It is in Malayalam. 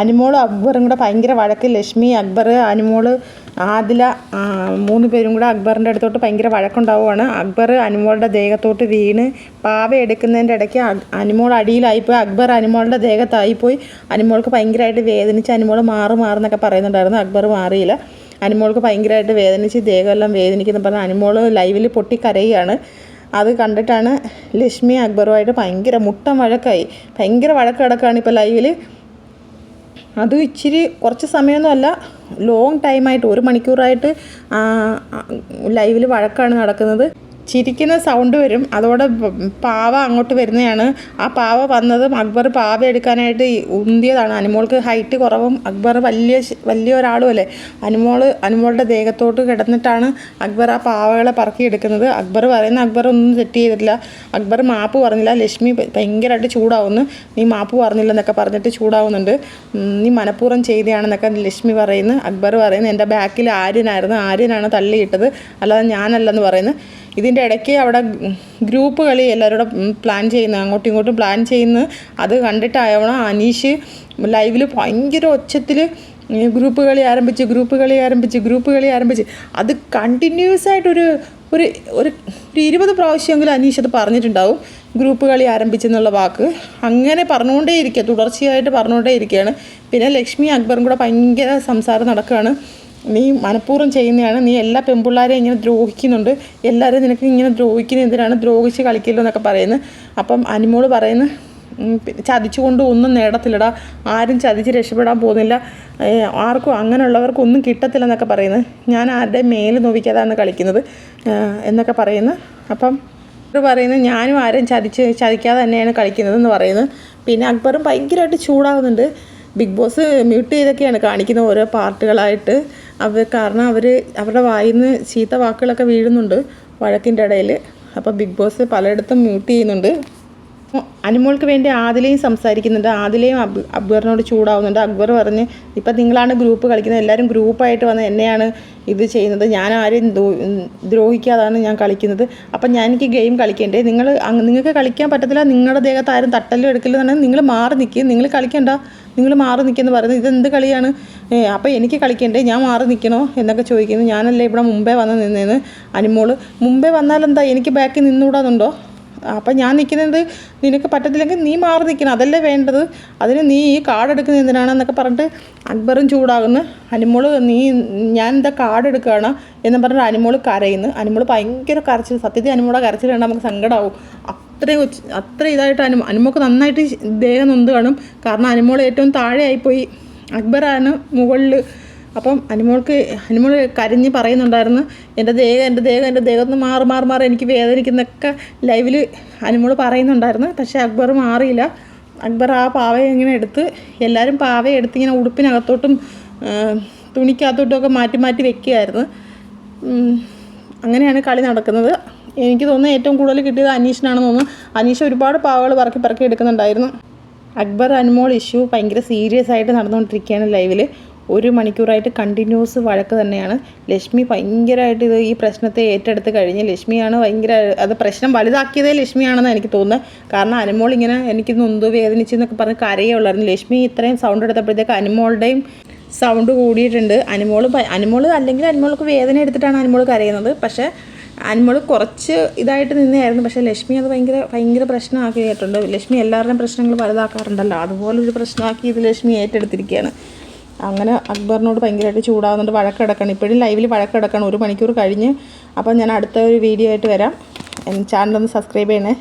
അനുമോളും അക്ബറും കൂടെ ഭയങ്കര വഴക്ക്. ലക്ഷ്മി അക്ബർ അനുമോൾ ആദില മൂന്ന് പേരും കൂടെ അക്ബറിന്റെ അടുത്തോട്ട് ഭയങ്കര വഴക്കുണ്ടാവുകയാണ് അക്ബർ അനുമോളുടെ ദേഹത്തോട്ട് വീണ് പാവ എടുക്കുന്നതിന്റെ ഇടയ്ക്ക് അനുമോൾ അടിയിലായിപ്പോയി. അക്ബർ അനുമോളുടെ ദേഹത്തായിപ്പോയി. അനുമോൾക്ക് ഭയങ്കരമായിട്ട് വേദനിച്ച് അനുമോൾ മാറു മാറുന്നൊക്കെ പറയുന്നുണ്ടായിരുന്നു. അക്ബർ മാറിയില്ല. അനുമോൾക്ക് ഭയങ്കരമായിട്ട് വേദനിച്ച് ദേഹമെല്ലാം വേദനിക്കുന്ന പറഞ്ഞാൽ അനുമോൾ ലൈവിൽ പൊട്ടി കരയുകയാണ് അത് കണ്ടിട്ടാണ് ലക്ഷ്മി അക്ബറുമായിട്ട് ഭയങ്കര മുട്ടം വഴക്കായി. ഭയങ്കര വഴക്ക് ഇപ്പോൾ ലൈവിൽ അതും ഇച്ചിരി കുറച്ച് സമയമൊന്നുമല്ല ലോങ് ടൈമായിട്ട് ഒരു മണിക്കൂറായിട്ട് ലൈവിൽ വഴക്കാണ് നടക്കുന്നത്. ചിരിക്കുന്ന സൗണ്ട് വരും. അതോടെ പാവ അങ്ങോട്ട് വരുന്നതാണ് ആ പാവ വന്നതും അക്ബർ പാവ എടുക്കാനായിട്ട് ഉന്തിയതാണ്. അനുമോൾക്ക് ഹൈറ്റ് കുറവും അക്ബർ വലിയ വലിയ ഒരാളും അല്ലേ? അനുമോൾ അനുമോളുടെ ദേഹത്തോട്ട് കിടന്നിട്ടാണ് അക്ബർ ആ പാവകളെ പറക്കിയെടുക്കുന്നത് അക്ബർ പറയുന്ന അക്ബർ ഒന്നും തെറ്റ് ചെയ്തിട്ടില്ല. അക്ബർ മാപ്പ് പറഞ്ഞില്ല. ലക്ഷ്മി ഭയങ്കരമായിട്ട് ചൂടാവുന്നു. നീ മാപ്പ് പറഞ്ഞില്ല എന്നൊക്കെ പറഞ്ഞിട്ട് ചൂടാവുന്നുണ്ട്. നീ മനഃപൂർവം ചെയ്തതാണെന്നൊക്കെ ലക്ഷ്മി പറയുന്നു. അക്ബർ പറയുന്നു എന്റെ ബാക്കിൽ ആര്യനായിരുന്നു. ആര്യനാണ് തള്ളിയിട്ടത്. അല്ലാതെ ഞാനല്ലെന്ന് പറയുന്നു. ഇതിന്റെ ഇടയ്ക്ക് അവിടെ ഗ്രൂപ്പ് കളി എല്ലാവരും പ്ലാൻ ചെയ്യുന്നത് അങ്ങോട്ടും ഇങ്ങോട്ടും പ്ലാൻ ചെയ്യുന്നത് അത് കണ്ടിട്ടായവണം അനീഷ് ലൈവിൽ ഭയങ്കര ഒച്ചത്തിൽ ഗ്രൂപ്പ് കളി ആരംഭിച്ച് ഗ്രൂപ്പ് കളി ആരംഭിച്ച് ഗ്രൂപ്പ് കളി ആരംഭിച്ച്. അത് കണ്ടിന്യൂസ് ആയിട്ടൊരു ഒരു ഒരു ഇരുപത് പ്രാവശ്യമെങ്കിലും അനീഷ് അത് പറഞ്ഞിട്ടുണ്ടാവും. ഗ്രൂപ്പ് കളി ആരംഭിച്ചെന്നുള്ള വാക്ക്. അങ്ങനെ പറഞ്ഞുകൊണ്ടേ ഇരിക്കുക തുടർച്ചയായിട്ട് പറഞ്ഞുകൊണ്ടേ ഇരിക്കുകയാണ് പിന്നെ ലക്ഷ്മി അക്ബറും കൂടെ ഭയങ്കര സംസാരം നടക്കുകയാണ് നീ മനഃപൂർവം ചെയ്യുന്നതാണ് നീ എല്ലാ പെൺപിള്ളാരെയും ഇങ്ങനെ ദ്രോഹിക്കുന്നുണ്ട്. എല്ലാവരും നിനക്ക് ഇങ്ങനെ ദ്രോഹിക്കുന്ന എന്തിനാണ് ദ്രോഹിച്ച് കളിക്കല്ലോ എന്നൊക്കെ പറയുന്നത്. അപ്പം അനിമോൾ പറയുന്നു ചതിച്ചുകൊണ്ട് ഒന്നും നേടത്തില്ലടാ. ആരും ചതിച്ച് രക്ഷപ്പെടാൻ പോകുന്നില്ല. ആർക്കും അങ്ങനെയുള്ളവർക്കൊന്നും കിട്ടത്തില്ല എന്നൊക്കെ പറയുന്നത് ഞാൻ ആരുടെ മേൽ നോവിക്കാതാണ് കളിക്കുന്നത് എന്നൊക്കെ പറയുന്നു. അപ്പം അക്ബർ പറയുന്നത് ഞാനും ആരും ചതിച്ച് ചതിക്കാതെ തന്നെയാണ് കളിക്കുന്നത് എന്ന് പറയുന്നത് പിന്നെ അക്ബറും ഭയങ്കരമായിട്ട് ചൂടാകുന്നുണ്ട് ബിഗ് ബോസ് മ്യൂട്ട് ചെയ്തൊക്കെയാണ് കാണിക്കുന്നത് ഓരോ പാർട്ടുകളായിട്ട്. അവർ കാരണം അവർ അവരുടെ വായിൽ നിന്ന് ചീത്ത വാക്കുകളൊക്കെ വീഴുന്നുണ്ട് വഴക്കിന്റെ ഇടയിൽ. അപ്പോൾ ബിഗ് ബോസ് പലയിടത്തും മ്യൂട്ട് ചെയ്യുന്നുണ്ട്. അനിമോൾക്ക് വേണ്ടി ആദിലയും സംസാരിക്കുന്നുണ്ട്. ആദിലയും അബ് അക്ബറിനോട് ചൂടാവുന്നുണ്ട്. അക്ബർ പറഞ്ഞ് ഇപ്പം നിങ്ങളാണ് ഗ്രൂപ്പ് കളിക്കുന്നത്. എല്ലാവരും ഗ്രൂപ്പായിട്ട് വന്ന് എന്നെയാണ് ഇത് ചെയ്യുന്നത്. ഞാൻ ആരെയും ദ്രോ- ദ്രോഹിക്കാതാണ് ഞാൻ കളിക്കുന്നത്. അപ്പം ഞാൻ എനിക്ക് ഗെയിം കളിക്കണ്ടേ? നിങ്ങൾ നിങ്ങൾക്ക് കളിക്കാൻ പറ്റത്തില്ല. നിങ്ങളുടെ ദേഹത്ത് ആരും തട്ടലും എടുക്കില്ലെന്നാണ് നിങ്ങൾ മാറി നിൽക്കുക നിങ്ങൾ കളിക്കണ്ട. നിങ്ങൾ മാറി നിൽക്കുന്ന പറയുന്നത് ഇതെന്ത് കളിയാണ്? അപ്പോൾ എനിക്ക് കളിക്കണ്ടേ? ഞാൻ മാറി നിൽക്കണോ? എന്നൊക്കെ ചോദിക്കുന്നു. ഞാനല്ലേ ഇവിടെ മുമ്പേ വന്ന് നിന്നേന്ന്. അനിമോൾ മുമ്പേ വന്നാലെന്താ? എനിക്ക് ബാക്കിൽ നിന്നുകൂടാന്നുണ്ടോ അപ്പം ഞാൻ നിൽക്കുന്നത് നിനക്ക് പറ്റത്തില്ലെങ്കിൽ നീ മാറി നിൽക്കണം. അതല്ലേ വേണ്ടത്? അതിന് നീ ഈ കാർഡ് എടുക്കുന്നത് എന്തിനാണെന്നൊക്കെ പറഞ്ഞിട്ട് അക്ബറും ചൂടാകുന്നു. അനിമോൾ നീ ഞാൻ എന്താ കാർഡ് എടുക്കുകയാണ്? എന്ന് പറഞ്ഞിട്ട് അനിമോൾ കരയുന്നു. അനിമോൾ ഭയങ്കര കരച്ചിൽ. സത്യത്തിൽ അനിമോളെ കരച്ചിൽ കണ്ടാൽ നമുക്ക് സങ്കടമാവും അത്രയും അത്ര ഇതായിട്ട് അനു അനുമോക്ക് നന്നായിട്ട് ദേഹം നൊന്ത് കാണും. കാരണം അനുമോൾ ഏറ്റവും താഴെ ആയിപ്പോയി അക്ബറാണ് മുകളിൽ അപ്പം അനുമോൾക്ക് അനുമോൾ കരഞ്ഞ് പറയുന്നുണ്ടായിരുന്നു എന്റെ ദേഹം എന്റെ ദേഹം എന്റെ ദേഹത്ത് മാറി മാറി മാറി എനിക്ക് വേദനിക്കുന്നൊക്കെ ലൈവിൽ അനുമോൾ പറയുന്നുണ്ടായിരുന്നു. പക്ഷേ അക്ബർ മാറിയില്ല. അക്ബർ ആ പാവയെ ഇങ്ങനെ എടുത്ത് എല്ലാവരും പാവയെ എടുത്ത് ഇങ്ങനെ ഉടുപ്പിനകത്തോട്ടും തുണിക്കകത്തോട്ടും ഒക്കെ മാറ്റി മാറ്റി വെക്കുകയായിരുന്നു. അങ്ങനെയാണ് കളി നടക്കുന്നത്. എനിക്ക് തോന്നുന്നു ഏറ്റവും കൂടുതൽ കിട്ടിയത് അനീഷിനാണെന്ന് തോന്നുന്നു. അനീഷ് ഒരുപാട് പാവകൾ പറക്കി പറക്കി എടുക്കുന്നുണ്ടായിരുന്നു. അക്ബർ അൻമോൾ ഇഷ്യൂ ഭയങ്കര സീരിയസ് ആയിട്ട് നടന്നുകൊണ്ടിരിക്കുകയാണ് ലൈവിൽ ഒരു മണിക്കൂറായിട്ട് കണ്ടിന്യൂസ് വഴക്ക് തന്നെയാണ്. ലക്ഷ്മി ഭയങ്കരമായിട്ട് ഇത് ഈ പ്രശ്നത്തെ ഏറ്റെടുത്ത് കഴിഞ്ഞ്. ലക്ഷ്മിയാണ് ഭയങ്കര അത് പ്രശ്നം വലുതാക്കിയതേ ലക്ഷ്മിയാണെന്ന് എനിക്ക് തോന്നുന്നത് കാരണം അനുമോൾ ഇങ്ങനെ എനിക്ക് നൊന്തു വേദനിച്ചു എന്നൊക്കെ പറഞ്ഞ് കരയേ ഉള്ളായിരുന്നു. ലക്ഷ്മി ഇത്രയും സൗണ്ട് എടുത്തപ്പോഴത്തേക്ക് അനുമോളുടെയും സൗണ്ട് കൂടിയിട്ടുണ്ട്. അനുമോൾ അനുമോൾ അല്ലെങ്കിൽ അനുമോൾക്ക് വേദന എടുത്തിട്ടാണ് അനുമോൾ കരയുന്നത്. പക്ഷേ അനുമോൾ കുറച്ച് ഇതായിട്ട് നിന്നായിരുന്നു പക്ഷേ ലക്ഷ്മി അത് ഭയങ്കര ഭയങ്കര പ്രശ്നമാക്കി കേട്ടുണ്ട് ലക്ഷ്മി എല്ലാവരുടെയും പ്രശ്നങ്ങൾ വലുതാക്കാറുണ്ടല്ലോ. അതുപോലെ ഒരു പ്രശ്നമാക്കി ഇത് ലക്ഷ്മി ഏറ്റെടുത്തിരിക്കുകയാണ്. അങ്ങനെ അക്ബറിനോട് ഭയങ്കരമായിട്ട് ചൂടാവുന്നുണ്ട്. വഴക്കിടക്കണം. ഇപ്പോഴും ലൈവിൽ വഴക്കിടക്കണം. ഒരു മണിക്കൂർ കഴിഞ്ഞ്. അപ്പം ഞാൻ അടുത്ത ഒരു വീഡിയോ ആയിട്ട് വരാം. ചാനൽ ഒന്ന് സബ്സ്ക്രൈബ് ചെയ്യണേ.